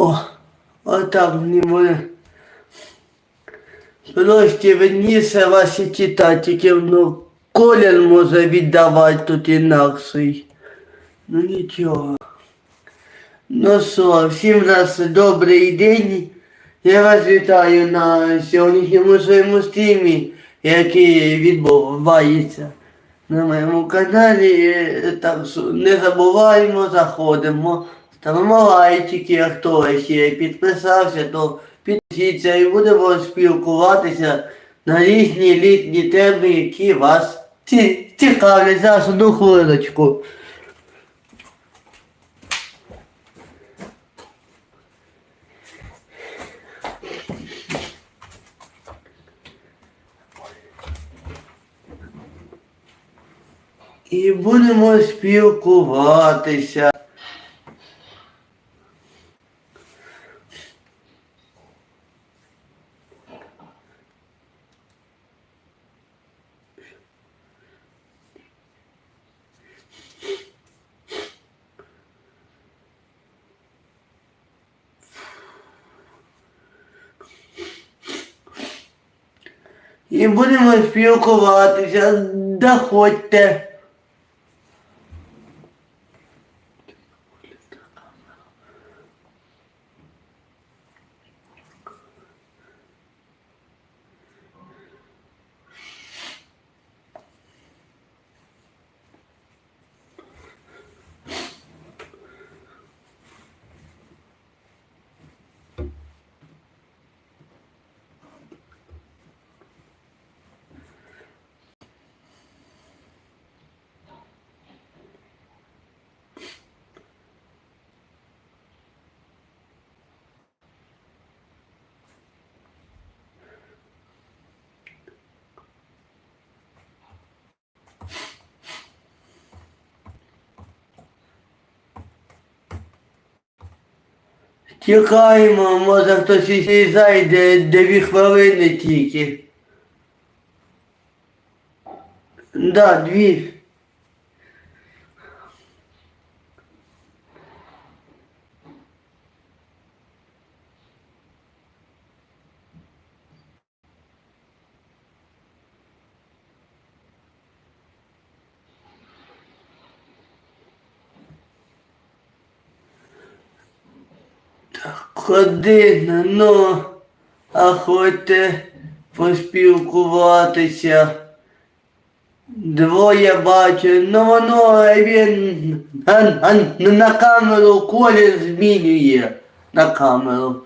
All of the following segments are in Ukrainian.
О, отак мені буде. Трошки видніше ваші читатики, ну, колір може віддавати тут інакший. Ну нічого. Ну що, всім раз добрий день. Я вас вітаю на сьогоднішньому своєму стрімі, який відбувається на моєму каналі. Е, Так що не забуваємо, заходимо, ставимо лайчики, а хто ще підписався, то підпишіться і будемо спілкуватися на різні літні теми, які вас цікавлять. Зараз одну хвилиночку. І будемо спілкуватися. І будемо спілкуватися. Доходьте. Тікаємо, може хтось і зайде дві хвилини тільки. Да, дві. Година, ну, а хочете поспілкуватися. Двоє бачу, ну воно він на, на, на камеру колір змінює на камеру.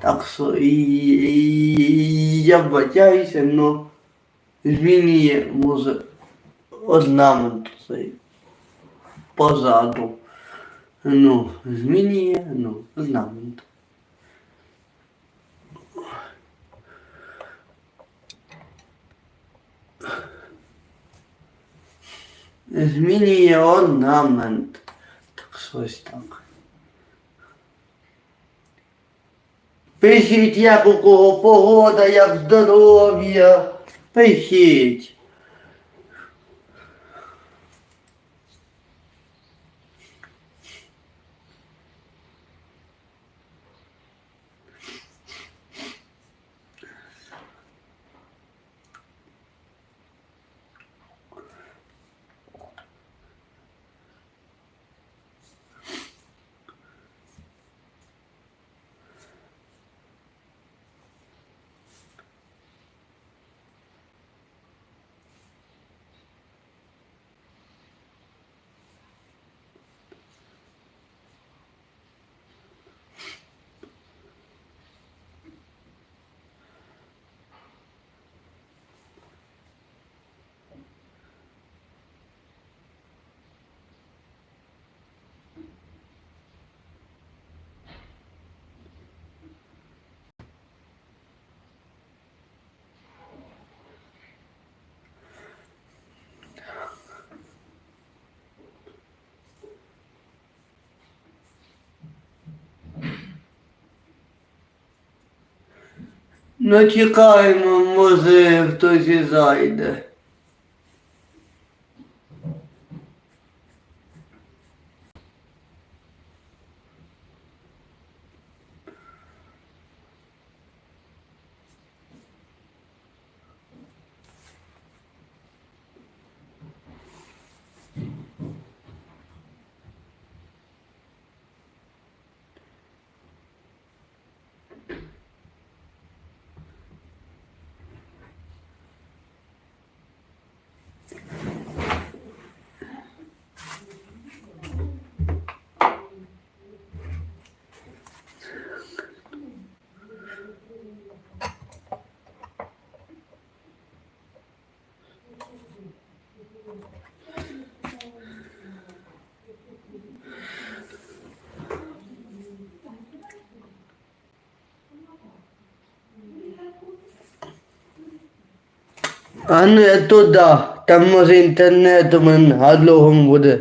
Так що і, і, я бачаюся, ну змінює може орнамент цей позаду. Ну, змінює, ну, орнамент. Змінює орнамент. Так щось так. Пишіть, як у кого погода, як здоров'я. Пишіть. Ну чекаємо, може хтось і зайде. А не туди. Там може інтернет у мене на другому буде.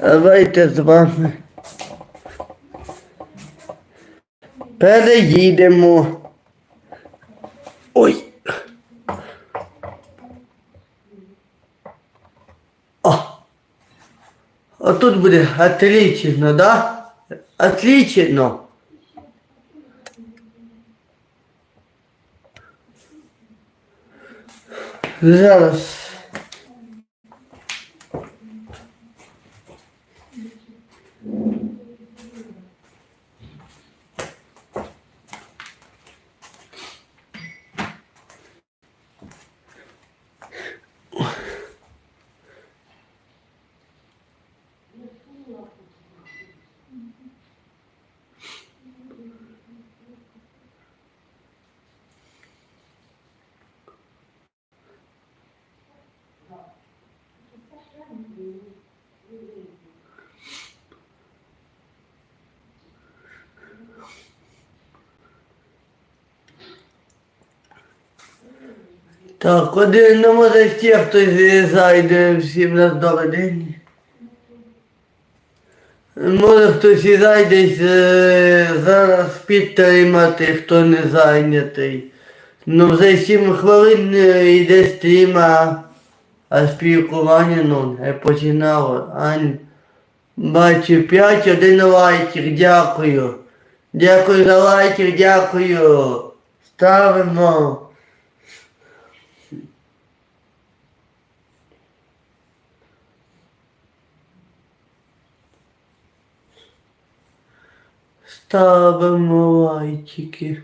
Давайте з вами. Переїдемо. Ой. О. А тут буде отлично, да? Отлично. Зараз. Так, один не може ще хтось зайде всім на добрий день. Може хтось і зайде е, зараз підтримати, хто не зайнятий. Ну вже 7 хвилин е, йде стрім, а, спілкування ну, не починало. Ань, бачу 5 один лайкер, дякую. Дякую за лайкер, дякую. Ставимо. Ставимо лайчики.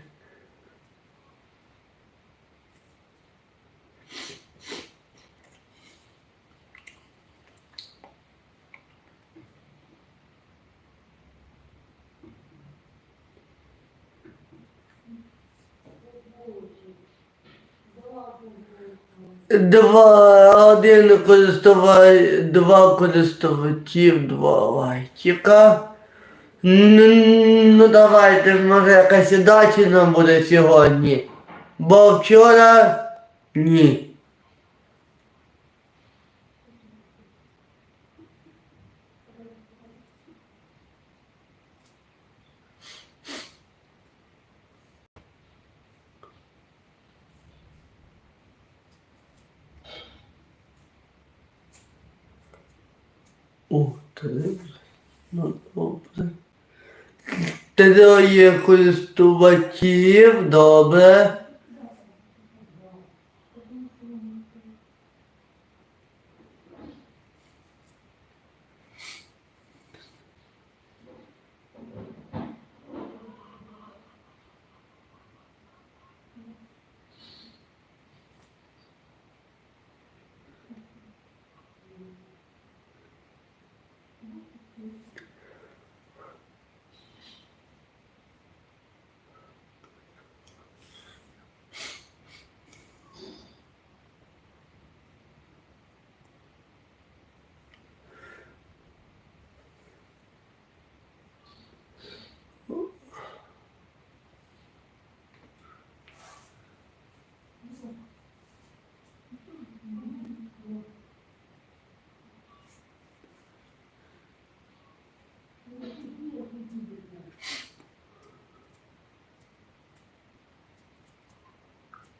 Два, один користувач, два користувачів, два лайчика. Ну, ну давайте, може якась удача нам буде сьогодні. Бо вчора ні. О, три. Ну, добре. Троє користувачів, добре.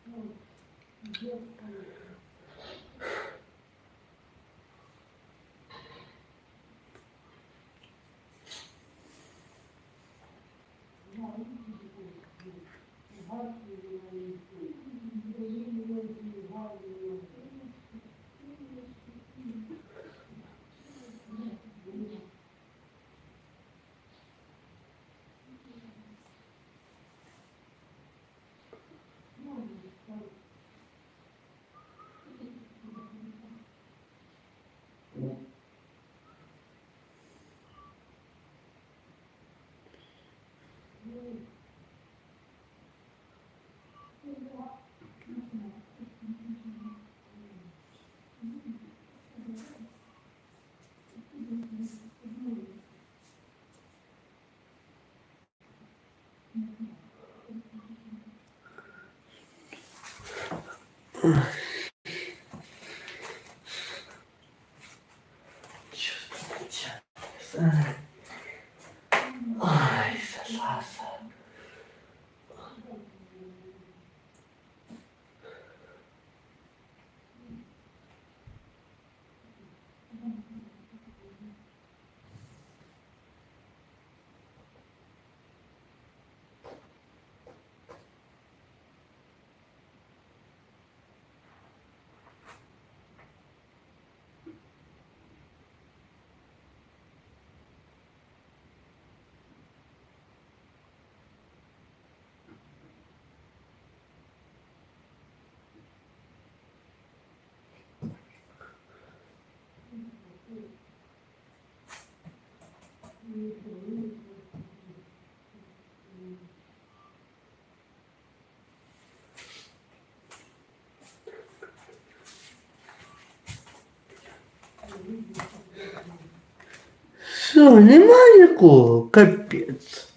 嗯你就不可 Черт, черт. Що, нема нікого? Капець.